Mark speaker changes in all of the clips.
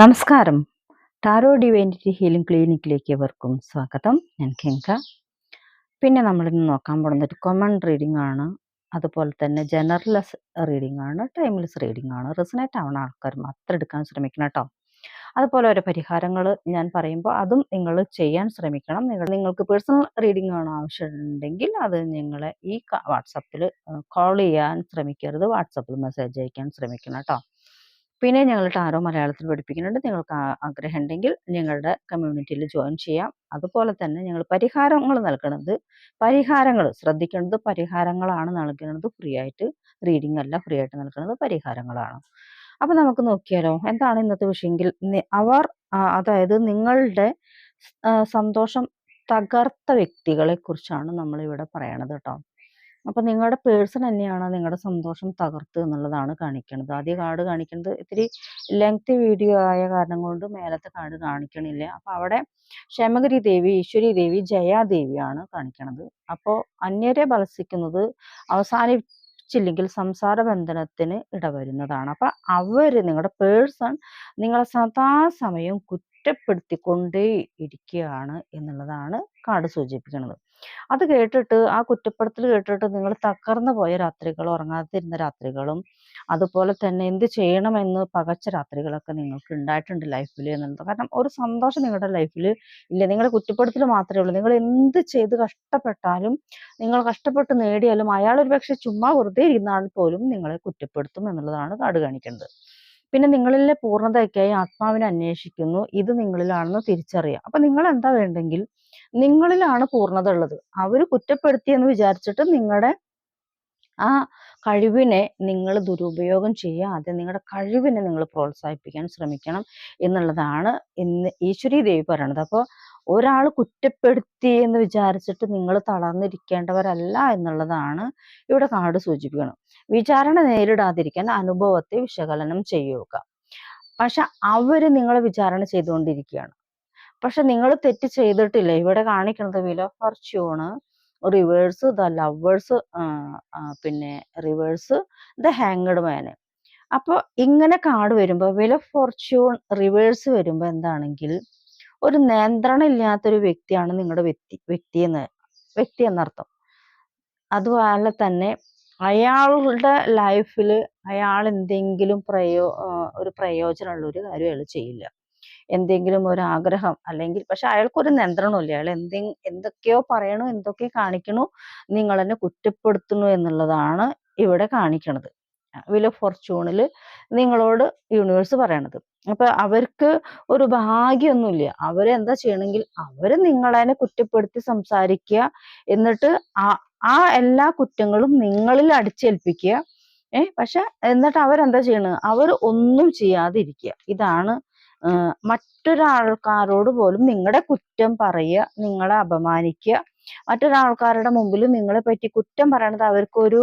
Speaker 1: നമസ്കാരം. Tarot divinity healing ക്ലിനിക്കിലേക്ക് എവർക്കും സ്വാഗതം. ഞാൻ കെങ്ക പിന്നെ നമ്മളിന്ന് നോക്കാൻ പോകുന്നത് ഒരു കൊമൺ റീഡിംഗ് ആണ്. അതുപോലെ തന്നെ ജനറൽസ് റീഡിംഗ് ആണ്. ടൈംലെസ് റീഡിംഗ് ആണ്. റിസനേറ്റ് ആവുന്ന ആൾക്കാർ മാത്രം എടുക്കാൻ ശ്രമിക്കണം കേട്ടോ അതുപോലെ ഓരോ പരിഹാരങ്ങൾ ഞാൻ പറയുമ്പോൾ അതും നിങ്ങൾ ചെയ്യാൻ ശ്രമിക്കണം. നിങ്ങൾ നിങ്ങൾക്ക് പേഴ്സണൽ റീഡിംഗ് ആണ് ആവശ്യമുണ്ടെങ്കിൽ അത് നിങ്ങളെ ഈ വാട്സപ്പിൽ കോൾ ചെയ്യാൻ ശ്രമിക്കരുത്. വാട്സപ്പിൽ മെസ്സേജ് അയക്കാൻ ശ്രമിക്കണം കേട്ടോ പിന്നെ ഞങ്ങൾ ടാറോ മലയാളത്തിൽ പഠിപ്പിക്കുന്നുണ്ട്. നിങ്ങൾക്ക് ആഗ്രഹം ഉണ്ടെങ്കിൽ ഞങ്ങളുടെ കമ്മ്യൂണിറ്റിയിൽ ജോയിൻ ചെയ്യാം. അതുപോലെ തന്നെ ഞങ്ങൾ പരിഹാരങ്ങൾ നൽകുന്നത് പരിഹാരങ്ങൾ ശ്രദ്ധിക്കേണ്ടത് പരിഹാരങ്ങളാണ് നൽകുന്നത്. ഫ്രീ ആയിട്ട് റീഡിംഗ് അല്ല ഫ്രീ ആയിട്ട് നൽകുന്നത് പരിഹാരങ്ങളാണ്. അപ്പൊ നമുക്ക് നോക്കിയാലോ എന്താണ് ഇന്നത്തെ വിഷയമെങ്കിൽ അവർ അതായത് നിങ്ങളുടെ സന്തോഷം തകർത്ത വ്യക്തികളെ കുറിച്ചാണ് നമ്മൾ ഇവിടെ പറയണത് കേട്ടോ. അപ്പൊ നിങ്ങളുടെ പേഴ്സൺ തന്നെയാണ് നിങ്ങളുടെ സന്തോഷം തകർത്ത് എന്നുള്ളതാണ് കാണിക്കുന്നത് ആദ്യ കാർഡ് കാണിക്കുന്നത് ഇത്തിരി ലെങ്തി വീഡിയോ ആയ കാരണം കൊണ്ട് മേലത്തെ കാർഡ് കാണിക്കണില്ല. അപ്പൊ അവിടെ ക്ഷമഗിരി ദേവി ഈശ്വരി ദേവി ജയാദേവിയാണ് കാണിക്കണത്. അപ്പോൾ അന്യരെ ബലസിക്കുന്നത് അവസാനിച്ചില്ലെങ്കിൽ സംസാര ബന്ധനത്തിന് ഇടവരുന്നതാണ്. അപ്പൊ അവർ നിങ്ങളുടെ പേഴ്സൺ നിങ്ങളെ സദാസമയം കുറ്റപ്പെടുത്തിക്കൊണ്ടേ ഇരിക്കുകയാണ് എന്നുള്ളതാണ് കാർഡ് സൂചിപ്പിക്കുന്നത് അത് കേട്ടിട്ട് ആ കുറ്റപ്പെടുത്തൽ കേട്ടിട്ട് നിങ്ങൾ തകർന്നു പോയ രാത്രികളും ഉറങ്ങാതിരുന്ന രാത്രികളും അതുപോലെ തന്നെ എന്ത് ചെയ്യണമെന്ന് പകച്ച രാത്രികളൊക്കെ നിങ്ങൾക്ക് ഉണ്ടായിട്ടുണ്ട് ലൈഫിൽ എന്നുള്ളത്. കാരണം ഒരു സന്തോഷം നിങ്ങളുടെ ലൈഫിൽ ഇല്ല. നിങ്ങളുടെ കുറ്റപ്പെടുത്തൽ മാത്രമേ ഉള്ളൂ. നിങ്ങൾ എന്ത് ചെയ്ത് കഷ്ടപ്പെട്ടാലും നിങ്ങൾ കഷ്ടപ്പെട്ട് നേടിയാലും അയാൾ ഒരു പക്ഷെ ചുമ്മാ വെറുതെ ഇരുന്നാൽ പോലും നിങ്ങളെ കുറ്റപ്പെടുത്തും എന്നുള്ളതാണ് കാട് കാണിക്കുന്നത്. പിന്നെ നിങ്ങളിലെ പൂർണതയ്ക്കായി ആത്മാവിനെ അന്വേഷിക്കുന്നു. ഇത് നിങ്ങളിലാണെന്ന് തിരിച്ചറിയാം അപ്പൊ നിങ്ങൾ എന്താ വേണ്ടെങ്കിൽ നിങ്ങളിലാണ് പൂർണത ഉള്ളത് അവർ കുറ്റപ്പെടുത്തിയെന്ന് വിചാരിച്ചിട്ട് നിങ്ങളുടെ ആ കഴിവിനെ നിങ്ങൾ ദുരുപയോഗം ചെയ്യാതെ നിങ്ങളുടെ കഴിവിനെ നിങ്ങൾ പ്രോത്സാഹിപ്പിക്കാൻ ശ്രമിക്കണം എന്നുള്ളതാണ് ഇന്ന് ഈശ്വരി ദേവി പറയണത്. അപ്പോൾ ഒരാൾ കുറ്റപ്പെടുത്തി എന്ന് വിചാരിച്ചിട്ട് നിങ്ങൾ തളർന്നിരിക്കേണ്ടവരല്ല എന്നുള്ളതാണ് ഇവിടെ കാർഡ് സൂചിപ്പിക്കണം വിചാരണ നേരിടാതിരിക്കാൻ അനുഭവത്തെ വിശകലനം ചെയ്യുക. പക്ഷെ അവർ നിങ്ങളെ വിചാരണ ചെയ്തുകൊണ്ടിരിക്കുകയാണ്. പക്ഷെ നിങ്ങൾ തെറ്റ് ചെയ്തിട്ടില്ല? ഇവിടെ കാണിക്കുന്നത് വില ഫോർച്യൂണ് റിവേഴ്സ് ദ ലവേഴ്സ് പിന്നെ റിവേഴ്സ് ദ ഹാങ്ഡ് മാന്. അപ്പോൾ ഇങ്ങനെ കാർഡ് വരുമ്പോൾ വില ഫോർച്യൂൺ റിവേഴ്സ് വരുമ്പോൾ എന്താണെങ്കിൽ ഒരു നിയന്ത്രണം ഇല്ലാത്തൊരു വ്യക്തിയാണ് നിങ്ങളുടെ വ്യക്തി വ്യക്തി എന്ന് വ്യക്തി എന്നർത്ഥം. അതുപോലെ തന്നെ അയാളുടെ ലൈഫിൽ അയാൾ എന്തെങ്കിലും പ്രയോ ഒരു പ്രയോജനമുള്ള ഒരു കാര്യം അയാൾ ചെയ്യില്ല. എന്തെങ്കിലും ഒരു ആഗ്രഹം അല്ലെങ്കിൽ പക്ഷെ അയാൾക്കൊരു നിയന്ത്രണമില്ല. അയാൾ എന്തെ എന്തൊക്കെയോ പറയണു എന്തൊക്കെ കാണിക്കണു നിങ്ങൾ എന്നെ കുറ്റപ്പെടുത്തുന്നു എന്നുള്ളതാണ് ഇവിടെ കാണിക്കണത്. വില ഫോർച്യൂണിൽ നിങ്ങളോട് യൂണിവേഴ്സ് പറയണത്. അപ്പൊ അവർക്ക് ഒരു ഭാഗ്യമൊന്നുമില്ല. അവരെന്താ ചെയ്യണമെങ്കിൽ അവർ നിങ്ങളതിനെ കുറ്റപ്പെടുത്തി സംസാരിക്കുക എന്നിട്ട് ആ ആ എല്ലാ കുറ്റങ്ങളും നിങ്ങളിൽ അടിച്ചേൽപ്പിക്കുക. ഏഹ് പക്ഷെ എന്നിട്ട് അവരെന്താ ചെയ്യണത് അവർ ഒന്നും ചെയ്യാതിരിക്കുക. ഇതാണ് മറ്റൊരാൾക്കാരോട് പോലും നിങ്ങളുടെ കുറ്റം പറയുക നിങ്ങളെ അപമാനിക്കുക. മറ്റൊരാൾക്കാരുടെ മുമ്പിൽ നിങ്ങളെ പറ്റി കുറ്റം പറയണത് അവർക്കൊരു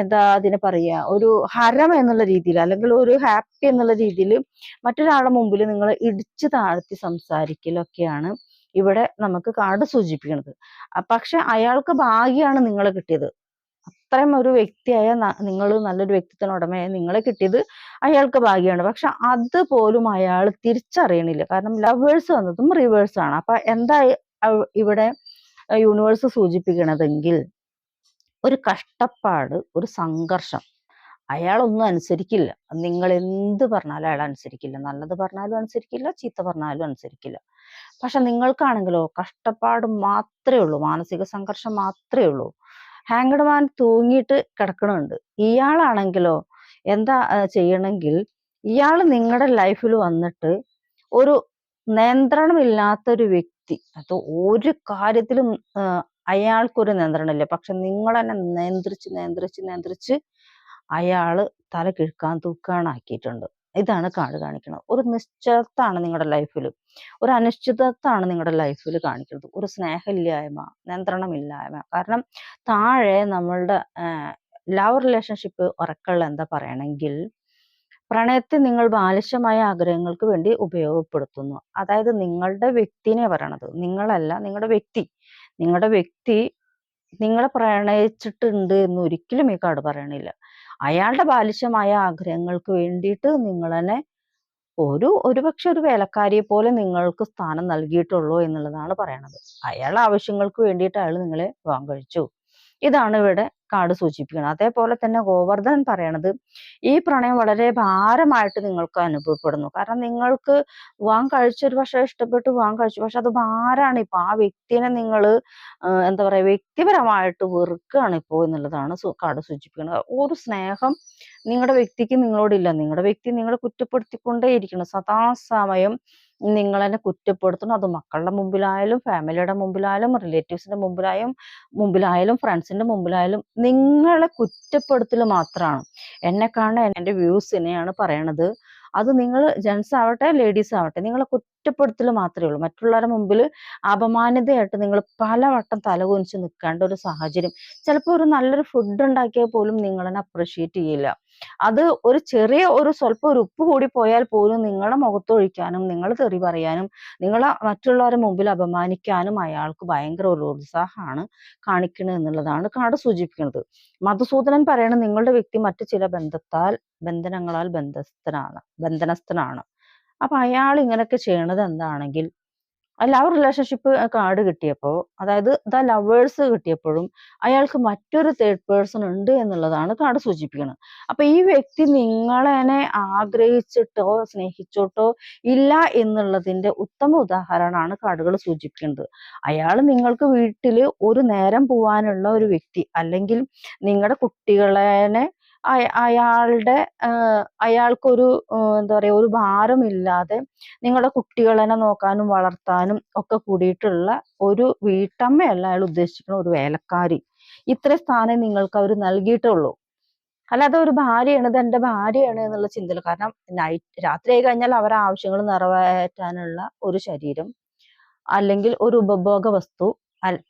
Speaker 1: എന്താ അതിനെ പറയുക ഒരു ഹരം എന്നുള്ള രീതിയിൽ അല്ലെങ്കിൽ ഒരു ഹാപ്പി എന്നുള്ള രീതിയിൽ മറ്റൊരാളുടെ മുമ്പിൽ നിങ്ങൾ ഇടിച്ചു താഴ്ത്തി സംസാരിക്കലൊക്കെയാണ് ഇവിടെ നമുക്ക് കാർഡ് സൂചിപ്പിക്കുന്നത് പക്ഷെ അയാൾക്ക് ഭാഗ്യമാണ് നിങ്ങളെ കിട്ടിയത്. അത്രയും ഒരു വ്യക്തിയായ നിങ്ങൾ നല്ലൊരു വ്യക്തിത്വ ഉടമയായ നിങ്ങളെ കിട്ടിയത് അയാൾക്ക് ഭാഗ്യമാണ്. പക്ഷെ അത് പോലും അയാൾ തിരിച്ചറിയണില്ല. കാരണം ലവേഴ്സ് വന്നതും റിവേഴ്സ് ആണ്. അപ്പൊ എന്താ ഇവിടെ യൂണിവേഴ്സ് സൂചിപ്പിക്കണതെങ്കിൽ ഒരു കഷ്ടപ്പാട് ഒരു സംഘർഷം അയാളൊന്നും അനുസരിക്കില്ല. നിങ്ങൾ എന്ത് പറഞ്ഞാലും അയാൾ അനുസരിക്കില്ല. നല്ലത് പറഞ്ഞാലും അനുസരിക്കില്ല. ചീത്ത പറഞ്ഞാലും അനുസരിക്കില്ല. പക്ഷെ നിങ്ങൾക്കാണെങ്കിലോ കഷ്ടപ്പാട് മാത്രമേ ഉള്ളൂ. മാനസിക സംഘർഷം മാത്രമേ ഉള്ളൂ. Hanged man തൂങ്ങിയിട്ട് കിടക്കണുണ്ട്. ഇയാളാണെങ്കിലോ എന്താ ചെയ്യണമെങ്കിൽ ഇയാൾ നിങ്ങളുടെ ലൈഫിൽ വന്നിട്ട് ഒരു നിയന്ത്രണമില്ലാത്തൊരു വ്യക്തി അത് ഒരു കാര്യത്തിലും അയാൾക്കൊരു നിയന്ത്രണമില്ല. പക്ഷെ നിങ്ങൾ തന്നെ നിയന്ത്രിച്ച് നിയന്ത്രിച്ച് നിയന്ത്രിച്ച് അയാൾ തല കിഴക്കാൻ തൂക്കാനാക്കിയിട്ടുണ്ട് ഇതാണ് കാർഡ് കാണിക്കുന്നത് ഒരു നിശ്ചിതത്താണ് നിങ്ങളുടെ ലൈഫിൽ ഒരു അനിശ്ചിതത്വമാണ് നിങ്ങളുടെ ലൈഫിൽ കാണിക്കുന്നത് ഒരു സ്നേഹമില്ലായ്മ നിയന്ത്രണമില്ലായ്മ. കാരണം താഴെ നമ്മളുടെ ലവ് റിലേഷൻഷിപ്പ് ഉറക്കമുള്ള എന്താ പറയണമെങ്കിൽ പ്രണയത്തെ നിങ്ങൾ ബാലിശമായ ആഗ്രഹങ്ങൾക്ക് വേണ്ടി ഉപയോഗപ്പെടുത്തുന്നു. അതായത് നിങ്ങളുടെ വ്യക്തിനെ പറയണത്. നിങ്ങളല്ല നിങ്ങളുടെ വ്യക്തി. നിങ്ങളുടെ വ്യക്തി നിങ്ങളെ പ്രണയിച്ചിട്ടുണ്ട് എന്ന് ഒരിക്കലും ഈ കാർഡ് പറയണില്ല. അയാളുടെ ബാലിശമായ ആഗ്രഹങ്ങൾക്ക് വേണ്ടിയിട്ട് നിങ്ങൾ തന്നെ ഒരു ഒരുപക്ഷെ ഒരു വേലക്കാരിയെ പോലെ നിങ്ങൾക്ക് സ്ഥാനം നൽകിയിട്ടുള്ളൂ എന്നുള്ളതാണ് പറയണത്. അയാളുടെ ആവശ്യങ്ങൾക്ക് വേണ്ടിയിട്ട് അയാൾ നിങ്ങളെ വിവാഹം കഴിച്ചു ഇതാണ് ഇവിടെ കാട് സൂചിപ്പിക്കുന്നത്. അതേപോലെ തന്നെ ഗോവർദ്ധൻ പറയണത് ഈ പ്രണയം വളരെ ഭാരമായിട്ട് നിങ്ങൾക്ക് അനുഭവപ്പെടുന്നു. കാരണം നിങ്ങൾക്ക് വിവാഹം കഴിച്ചൊരു പക്ഷേ ഇഷ്ടപ്പെട്ട് വിവാഹം കഴിച്ചു. പക്ഷെ അത് ഭാരമാണ് ഇപ്പൊ ആ വ്യക്തിനെ നിങ്ങൾ എന്താ പറയാ വ്യക്തിപരമായിട്ട് വെറുക്കുകയാണ് ഇപ്പോൾ എന്നുള്ളതാണ് കാട് സൂചിപ്പിക്കുന്നത്. ഒരു സ്നേഹം നിങ്ങളുടെ വ്യക്തിക്ക് നിങ്ങളോടില്ല. നിങ്ങളുടെ വ്യക്തി നിങ്ങളെ കുറ്റപ്പെടുത്തിക്കൊണ്ടേയിരിക്കണം. സദാസമയം നിങ്ങളെന്നെ കുറ്റപ്പെടുത്തണം. അത് മക്കളുടെ മുമ്പിലായാലും ഫാമിലിയുടെ മുമ്പിലായാലും റിലേറ്റീവ്സിന്റെ മുമ്പിലായാലും മുമ്പിലായാലും ഫ്രണ്ട്സിന്റെ മുമ്പിലായാലും നിങ്ങളെ കുറ്റപ്പെടുത്തൽ മാത്രമാണ് എന്നെ കാണുന്ന എന്റെ വ്യൂസിനെയാണ് പറയണത്. അത് നിങ്ങൾ ജെൻസ് ആവട്ടെ ലേഡീസ് ആവട്ടെ നിങ്ങളെ കുറ്റപ്പെടുത്തൽ മാത്രമേ ഉള്ളൂ. മറ്റുള്ളവരുടെ മുമ്പിൽ അപമാനിതയായിട്ട് നിങ്ങൾ പലവട്ടം തലകുനിച്ച് നിൽക്കേണ്ട ഒരു സാഹചര്യം. ചിലപ്പോൾ ഒരു നല്ലൊരു ഫുഡ് ഉണ്ടാക്കിയാൽ പോലും നിങ്ങളെന്നെ അപ്രിഷിയേറ്റ് ചെയ്യില്ല. അത് ഒരു ചെറിയ ഒരു സ്വല്പം ഒരു ഉപ്പ് കൂടി പോയാൽ പോലും നിങ്ങളുടെ മുഖത്തൊഴിക്കാനും നിങ്ങൾ തെറി പറയാനും നിങ്ങളെ മറ്റുള്ളവരുടെ മുമ്പിൽ അപമാനിക്കാനും അയാൾക്ക് ഭയങ്കര ഒരു ഉത്സാഹമാണ് കാണിക്കുന്നത് എന്നുള്ളതാണ് കാട് സൂചിപ്പിക്കുന്നത്. മധുസൂദനൻ പറയണത് നിങ്ങളുടെ വ്യക്തി മറ്റു ചില ബന്ധത്താൽ ബന്ധനങ്ങളാൽ ബന്ധസ്ഥനാണ് ബന്ധനസ്ഥനാണ്. അപ്പൊ അയാൾ ഇങ്ങനെയൊക്കെ ചെയ്യണത് എന്താണെങ്കിൽ ലവ് റിലേഷൻഷിപ്പ് കാർഡ് കിട്ടിയപ്പോൾ അതായത് ദ ലവേഴ്സ് കിട്ടിയപ്പോഴും അയാൾക്ക് മറ്റൊരു തേർഡ് പേഴ്സൺ ഉണ്ട് എന്നുള്ളതാണ് കാർഡ് സൂചിപ്പിക്കുന്നത്. അപ്പൊ ഈ വ്യക്തി നിങ്ങളെ ആഗ്രഹിച്ചിട്ടോ സ്നേഹിച്ചിട്ടോ ഇല്ല എന്നുള്ളതിന്റെ ഉത്തമ ഉദാഹരണമാണ് കാർഡുകൾ സൂചിപ്പിക്കുന്നത്. അയാൾ നിങ്ങൾക്ക് വീട്ടിൽ ഒരു നേരം പോവാനുള്ള ഒരു വ്യക്തി അല്ലെങ്കിൽ നിങ്ങളുടെ കുട്ടികളെ അയാളുടെ അയാൾക്കൊരു എന്താ പറയാ ഒരു ഭാരമില്ലാതെ നിങ്ങളുടെ കുട്ടികളെ നോക്കാനും വളർത്താനും ഒക്കെ കൂടിയിട്ടുള്ള ഒരു വീട്ടമ്മയല്ല അയാൾ ഉദ്ദേശിക്കുന്ന ഒരു വേലക്കാരി. ഇത്ര സ്ഥാനം നിങ്ങൾക്ക് അവർ നൽകിയിട്ടുള്ളൂ. അല്ലാതെ ഒരു ഭാര്യയാണ് ഇത് എന്റെ ഭാര്യയാണ് എന്നുള്ള ചിന്തയിൽ കാരണം നൈറ്റ് ആയി കഴിഞ്ഞാൽ അവരുടെ ആവശ്യങ്ങൾ നിറവേറ്റാനുള്ള ഒരു ശരീരം അല്ലെങ്കിൽ ഒരു ഉപഭോഗ വസ്തു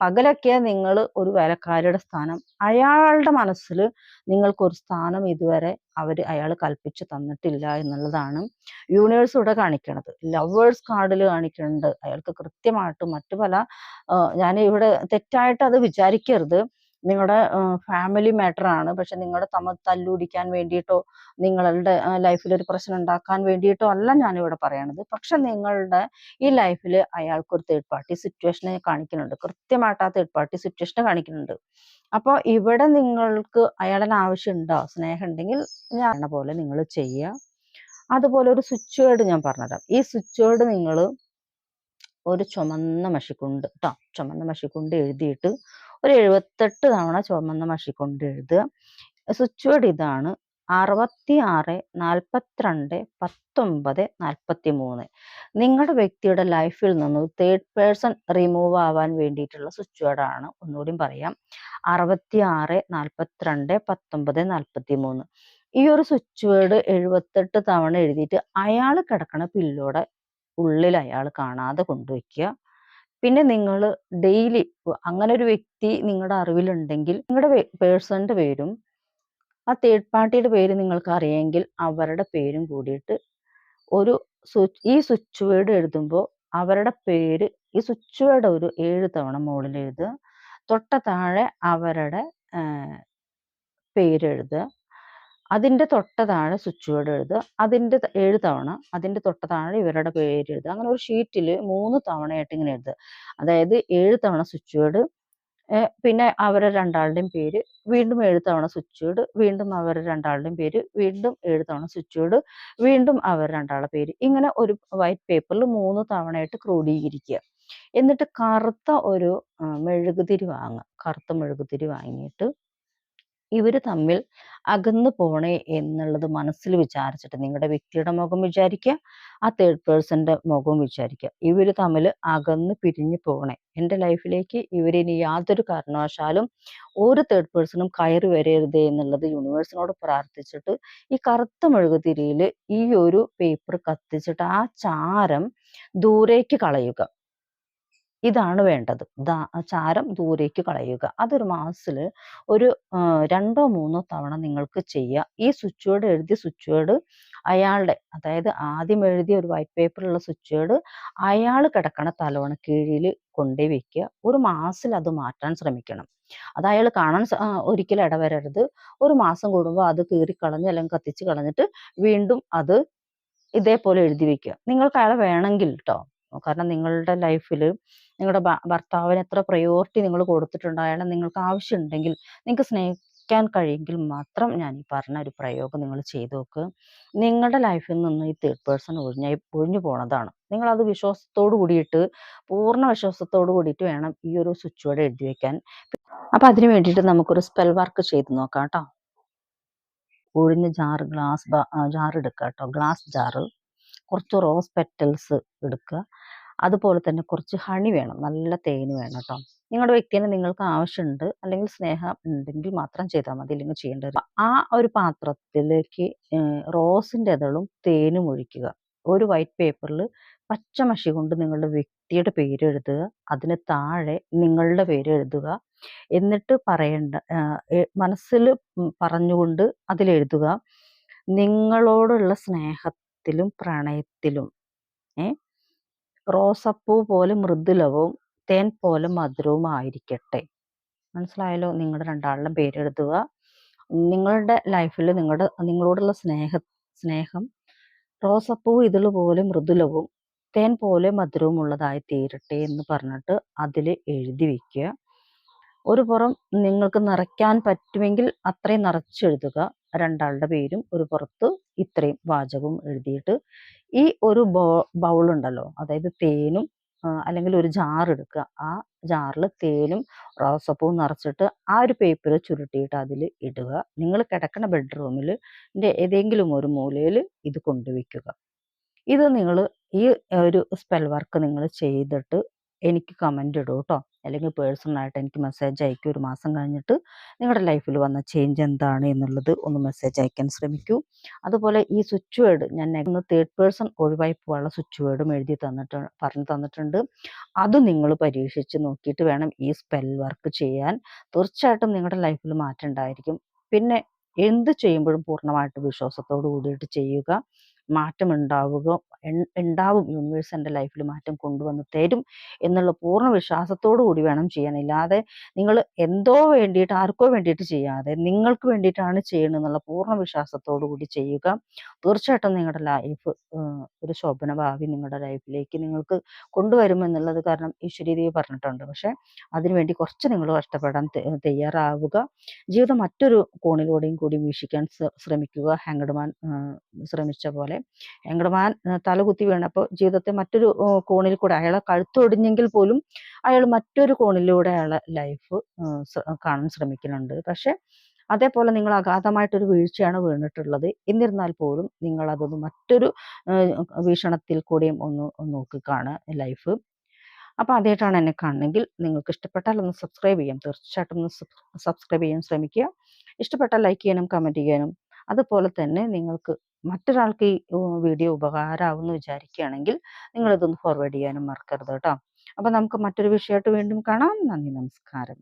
Speaker 1: പകലൊക്കെ നിങ്ങൾ ഒരു വേലക്കാരിയുടെ സ്ഥാനം അയാളുടെ മനസ്സിൽ നിങ്ങൾക്കൊരു സ്ഥാനം ഇതുവരെ അവർ അയാൾ കൽപ്പിച്ചു തന്നിട്ടില്ല എന്നുള്ളതാണ് യൂണിവേഴ്സ് ഇവിടെ കാണിക്കണത്. ലവേഴ്സ് കാർഡിൽ കാണിക്കുന്നുണ്ട് അയാൾക്ക് കൃത്യമായിട്ട് മറ്റു പല ഞാൻ ഇവിടെ തെറ്റായിട്ട് അത് വിചാരിക്കരുത്. നിങ്ങളുടെ ഫാമിലി മാറ്റർ ആണ്. പക്ഷെ നിങ്ങളുടെ തമ്മിൽ തല്ലുടിക്കാൻ വേണ്ടിയിട്ടോ നിങ്ങളുടെ ലൈഫിൽ ഒരു പ്രശ്നം ഉണ്ടാക്കാൻ വേണ്ടിയിട്ടോ അല്ല ഞാനിവിടെ പറയണത്. പക്ഷെ നിങ്ങളുടെ ഈ ലൈഫിൽ അയാൾക്ക് ഒരു തേർഡ് പാർട്ടി സിറ്റുവേഷനെ കാണിക്കുന്നുണ്ട്. കൃത്യമായിട്ട് ആ തേർഡ് പാർട്ടി സിറ്റുവേഷനെ കാണിക്കുന്നുണ്ട്. അപ്പോൾ ഇവിടെ നിങ്ങൾക്ക് അയാളെ ആവശ്യമുണ്ടോ സ്നേഹം ഉണ്ടെങ്കിൽ ഞാൻ പോലെ നിങ്ങൾ ചെയ്യുക. അതുപോലെ ഒരു സ്വിച്ച് വേർഡ് ഞാൻ പറഞ്ഞുതരാം ഈ സ്വിച്ച് വേർഡ് നിങ്ങൾ ഒരു ചുമന്ന മഷിക്കുണ്ട് കേട്ടോ ചുമന്ന മഷിക്കുണ്ട് എഴുതിയിട്ട് ഒരു എഴുപത്തെട്ട് തവണ ചുമന്ന മഷി കൊണ്ട് എഴുതുക. സ്വിച്ച് വേർഡ് ഇതാണ്. അറുപത്തി ആറ് നാൽപ്പത്തിരണ്ട് പത്തൊമ്പത് നാൽപ്പത്തി മൂന്ന് നിങ്ങളുടെ വ്യക്തിയുടെ ലൈഫിൽ നിന്ന് തേർഡ് പേഴ്സൺ റിമൂവ് ആവാൻ വേണ്ടിയിട്ടുള്ള സ്വിച്ച് വേർഡാണ് ഒന്നുകൂടി പറയാം. അറുപത്തി ആറ് നാൽപ്പത്തിരണ്ട് പത്തൊമ്പത് നാൽപ്പത്തി മൂന്ന് ഈ ഒരു സ്വിച്ച് വേർഡ് എഴുപത്തെട്ട് തവണ എഴുതിയിട്ട് അയാൾ കിടക്കണ പില്ലോടെ ഉള്ളിൽ അയാൾ കാണാതെ കൊണ്ടുവയ്ക്കുക പിന്നെ നിങ്ങൾ ഡെയിലി അങ്ങനെ ഒരു വ്യക്തി നിങ്ങളുടെ അറിവിലുണ്ടെങ്കിൽ നിങ്ങളുടെ പേഴ്സണിന്റെ പേരും ആ തേർഡ് പാർട്ടിയുടെ പേര് നിങ്ങൾക്ക് അറിയെങ്കിൽ അവരുടെ പേരും കൂടിയിട്ട് ഒരു ഈ സ്വിച്ച് വേർഡ് എഴുതുമ്പോൾ അവരുടെ പേര് ഈ സ്വിച്ച് വേർഡ് ഒരു ഏഴ് തവണ മുകളിൽ എഴുതുക. തൊട്ട താഴെ അവരുടെ പേര് എഴുതുക. അതിന്റെ തൊട്ട താഴെ സ്വിച്ച് വേർഡ് എഴുതുക. അതിന്റെ ഏഴ് തവണ അതിന്റെ തൊട്ട താഴെ ഇവരുടെ പേര് എഴുതുക. അങ്ങനെ ഒരു ഷീറ്റിൽ മൂന്ന് തവണയായിട്ട് ഇങ്ങനെ എഴുതുക. അതായത് ഏഴ് തവണ സ്വിച്ച് വേർഡ് പിന്നെ അവരെ രണ്ടാളുടെയും പേര് വീണ്ടും ഏഴ് തവണ സ്വിച്ച് വേർഡ് വീണ്ടും അവരെ രണ്ടാളുടെയും പേര് വീണ്ടും ഏഴ് തവണ സ്വിച്ച് വേർഡ് വീണ്ടും അവർ രണ്ടാളുടെ പേര്. ഇങ്ങനെ ഒരു വൈറ്റ് പേപ്പറിൽ മൂന്ന് തവണയായിട്ട് ക്രോഡീകരിക്കുക. എന്നിട്ട് കറുത്ത ഒരു മെഴുകുതിരി വാങ്ങുക. കറുത്ത മെഴുകുതിരി വാങ്ങിയിട്ട് ഇവർ തമ്മിൽ അകന്നു പോണേ എന്നുള്ളത് മനസ്സിൽ വിചാരിച്ചിട്ട് നിങ്ങളുടെ വ്യക്തിയുടെ മുഖം വിചാരിക്കുക ആ തേർഡ് പേഴ്സന്റെ മുഖം വിചാരിക്കുക ഇവർ തമ്മിൽ അകന്ന് പിരിഞ്ഞു പോകണേ എന്റെ ലൈഫിലേക്ക് ഇവരിനി യാതൊരു കാരണവശാലും ഒരു തേർഡ് പേഴ്സണും കയറി വരരുത് എന്നുള്ളത് യൂണിവേഴ്സിനോട് പ്രാർത്ഥിച്ചിട്ട് ഈ കറുത്ത മെഴുകുതിരിയിൽ ഈ ഒരു പേപ്പർ കത്തിച്ചിട്ട് ആ ചാരം ദൂരേക്ക് കളയുക. ഇതാണ് വേണ്ടത്. ദാ ചാരം ദൂരേക്ക് കളയുക. അതൊരു മാസത്തിൽ ഒരു രണ്ടോ മൂന്നോ തവണ നിങ്ങൾക്ക് ചെയ്യുക ഈ സ്വിച്ച് വേർഡ് എഴുതിയ സ്വിച്ച് വേർഡ് അയാളുടെ അതായത് ആദ്യം എഴുതിയ ഒരു വൈറ്റ് പേപ്പറിലുള്ള സ്വിച്ച് വേർഡ് അയാൾ കിടക്കണ തലവണ കീഴിൽ കൊണ്ടുപോയി വെക്കുക. ഒരു മാസത്തിൽ അത് മാറ്റാൻ ശ്രമിക്കണം. അത് അയാൾ കാണാൻ ഒരിക്കലും ഇടവരരുത്. ഒരു മാസം കൂടുമ്പോൾ അത് കീറിക്കളഞ്ഞ് അല്ലെങ്കിൽ കത്തിച്ച് കളഞ്ഞിട്ട് വീണ്ടും അത് ഇതേപോലെ എഴുതി വെക്കുക. നിങ്ങൾക്ക് അയാളെ വേണമെങ്കിൽ കേട്ടോ കാരണം നിങ്ങളുടെ ലൈഫിൽ നിങ്ങളുടെ ഭർത്താവിന് എത്ര പ്രയോറിറ്റി നിങ്ങൾ കൊടുത്തിട്ടുണ്ട് അയാളെ നിങ്ങൾക്ക് ആവശ്യമുണ്ടെങ്കിൽ നിങ്ങൾക്ക് സ്നേഹിക്കാൻ കഴിയുമെങ്കിൽ മാത്രം ഞാൻ ഈ പറഞ്ഞ ഒരു പ്രയോഗം നിങ്ങൾ ചെയ്തു നോക്ക്. നിങ്ങളുടെ ലൈഫിൽ നിന്ന് ഈ തേർഡ് പേഴ്സൺ ഒഴിഞ്ഞ ഒഴിഞ്ഞു പോണതാണ്. നിങ്ങൾ അത് വിശ്വാസത്തോട് കൂടിയിട്ട് പൂർണ വിശ്വാസത്തോട് കൂടിയിട്ട് വേണം ഈ ഒരു സ്വിച്ച് വേർഡ് എഴുതി വെക്കാൻ. അപ്പൊ അതിനു വേണ്ടിയിട്ട് നമുക്കൊരു സ്പെൽ വർക്ക് ചെയ്ത് നോക്കാം കേട്ടോ. ഒഴിഞ്ഞ ജാറ് ഗ്ലാസ് ജാർ എടുക്കുക കേട്ടോ. ഗ്ലാസ് ജാറ് കുറച്ച് റോസ് പെറ്റൽസ് എടുക്കുക. അതുപോലെ തന്നെ കുറച്ച് ഹണി വേണം. നല്ല തേന് വേണം കേട്ടോ. നിങ്ങളുടെ വ്യക്തിനെ നിങ്ങൾക്ക് ആവശ്യമുണ്ട് അല്ലെങ്കിൽ സ്നേഹം ഉണ്ടെങ്കിൽ മാത്രം ചെയ്താൽ മതി. ഇല്ലെങ്കിൽ ചെയ്യേണ്ടത് ആ ഒരു പാത്രത്തിലേക്ക് റോസിന്റെ ഇതളും തേനും ഒഴിക്കുക. ഒരു വൈറ്റ് പേപ്പറിൽ പച്ചമഷി കൊണ്ട് നിങ്ങളുടെ വ്യക്തിയുടെ പേര് എഴുതുക. അതിന് താഴെ നിങ്ങളുടെ പേര് എഴുതുക. എന്നിട്ട് പറയേണ്ട മനസ്സിൽ പറഞ്ഞുകൊണ്ട് അതിലെഴുതുക നിങ്ങളോടുള്ള സ്നേഹത്തിലും പ്രണയത്തിലും. ഏ? റോസപ്പൂ പോലെ മൃദുലവും തേൻ പോലെ മധുരവും മധുരവുമായിരിക്കട്ടെ മനസ്സിലായല്ലോ? നിങ്ങളുടെ രണ്ടാളുടെ പേരെഴുതുക നിങ്ങളുടെ ലൈഫിൽ നിങ്ങളുടെ നിങ്ങളോടുള്ള സ്നേഹ സ്നേഹം റോസപ്പൂ ഇതുപോലെ പോലെ മൃദുലവും തേൻ പോലെ മധുരവും ഉള്ളതായി തീരട്ടെ എന്ന് പറഞ്ഞിട്ട് അതിൽ എഴുതി വെക്കുക ഒരു പുറം നിങ്ങൾക്ക് നിറയ്ക്കാൻ പറ്റുമെങ്കിൽ അത്രയും നിറച്ചെഴുതുക രണ്ടാളുടെ പേരും ഒരു പുറത്ത് ഇത്രയും വാചകവും എഴുതിയിട്ട് ഈ ഒരു ബൗൾ ബൗളുണ്ടല്ലോ അതായത് തേനും അല്ലെങ്കിൽ ഒരു ജാർ എടുക്കുക. ആ ജാറിൽ തേനും റോസപ്പൂവും നിറച്ചിട്ട് ആ ഒരു പേപ്പർ ചുരുട്ടിയിട്ട് അതിൽ ഇടുക. നിങ്ങൾ കിടക്കുന്ന ബെഡ്റൂമിൽ ഏതെങ്കിലും ഒരു മൂലയിൽ ഇത് കൊണ്ടുവയ്ക്കുക ഇത് നിങ്ങൾ ഈ ഒരു സ്പെൽ വർക്ക് നിങ്ങൾ ചെയ്തിട്ട് എനിക്ക് കമന്റ് ഇടൂ കേട്ടോ അല്ലെങ്കിൽ പേഴ്സണലായിട്ട് എനിക്ക് മെസ്സേജ് അയക്കും. ഒരു മാസം കഴിഞ്ഞിട്ട് നിങ്ങളുടെ ലൈഫിൽ വന്ന ചേഞ്ച് എന്താണ് എന്നുള്ളത് ഒന്ന് മെസ്സേജ് അയക്കാൻ ശ്രമിക്കൂ. അതുപോലെ ഈ സ്വിച്ച് വേർഡ് ഞാൻ ഒന്ന് തേർഡ് പേഴ്സൺ ഒഴിവായി പോകാനുള്ള സ്വിച്ച് വേർഡും എഴുതി തന്നിട്ട് പറഞ്ഞു തന്നിട്ടുണ്ട്. അത് നിങ്ങൾ പരീക്ഷിച്ച് നോക്കിയിട്ട് വേണം ഈ സ്പെൽ വർക്ക് ചെയ്യാൻ. തീർച്ചയായിട്ടും നിങ്ങളുടെ ലൈഫിൽ മാറ്റം ഉണ്ടായിരിക്കും. പിന്നെ എന്ത് ചെയ്യുമ്പോഴും പൂർണമായിട്ട് വിശ്വാസത്തോടു കൂടിയിട്ട് ചെയ്യുക. മാറ്റം ഉണ്ടാവുക ഉണ്ടാവും. യൂണിവേഴ്സ് എന്റെ ലൈഫിൽ മാറ്റം കൊണ്ടുവന്ന് തരും എന്നുള്ള പൂർണ വിശ്വാസത്തോടു കൂടി വേണം ചെയ്യാൻ. ഇല്ലാതെ നിങ്ങൾ എന്തോ വേണ്ടിയിട്ട് ആർക്കോ വേണ്ടിയിട്ട് ചെയ്യാതെ നിങ്ങൾക്ക് വേണ്ടിയിട്ടാണ് എന്നുള്ള പൂർണ വിശ്വാസത്തോടു കൂടി ചെയ്യുക. തീർച്ചയായിട്ടും നിങ്ങളുടെ ലൈഫ് ഒരു ശോഭന ഭാവി നിങ്ങളുടെ ലൈഫിലേക്ക് നിങ്ങൾക്ക് കൊണ്ടുവരുമെന്നുള്ളത് കാരണം ഈശ്വരീദേവി പറഞ്ഞിട്ടുണ്ട്. പക്ഷെ അതിനുവേണ്ടി കുറച്ച് നിങ്ങൾ കഷ്ടപ്പെടാൻ തയ്യാറാവുക. ജീവിതം മറ്റൊരു കോണിലൂടെയും കൂടി വീക്ഷിക്കാൻ ശ്രമിക്കുക. ഹാങ്കഡ്മാൻ ശ്രമിച്ച പോലെ പോലെ എങ്കടമാൻ തലകുത്തി വീണപ്പോൾ ജീവിതത്തെ മറ്റൊരു കോണിൽ കൂടെ അയാളെ കഴുത്തൊടിഞ്ഞെങ്കിൽ പോലും അയാൾ മറ്റൊരു കോണിലൂടെ അയാളെ ലൈഫ് കാണാൻ ശ്രമിക്കുന്നുണ്ട് പക്ഷെ അതേപോലെ നിങ്ങൾ അഗാധമായിട്ടൊരു വീഴ്ചയാണ് വീണിട്ടുള്ളത്. എന്നിരുന്നാൽ പോലും നിങ്ങൾ അതൊന്ന് മറ്റൊരു വീക്ഷണത്തിൽ കൂടിയും ഒന്ന് നോക്കി കാണുക ലൈഫ് അപ്പോൾ ആദ്യമായിട്ടാണ് എന്നെ കാണണമെങ്കിൽ നിങ്ങൾക്ക് ഇഷ്ടപ്പെട്ടാൽ ഒന്ന് സബ്സ്ക്രൈബ് ചെയ്യാം. തീർച്ചയായിട്ടും ഒന്ന് സബ്സ്ക്രൈബ് ചെയ്യാൻ ശ്രമിക്കുക. ഇഷ്ടപ്പെട്ടാൽ ലൈക്ക് ചെയ്യാനും കമന്റ് ചെയ്യാനും. അതുപോലെ തന്നെ നിങ്ങൾക്ക് മറ്റൊരാൾക്ക് ഈ വീഡിയോ ഉപകാരമാവുമെന്ന് വിചാരിക്കുകയാണെങ്കിൽ നിങ്ങളിതൊന്ന് ഫോർവേഡ് ചെയ്യാനും മറക്കരുത് കേട്ടോ അപ്പോൾ നമുക്ക് മറ്റൊരു വിഷയമായിട്ട് വീണ്ടും കാണാം. നന്ദി നമസ്കാരം.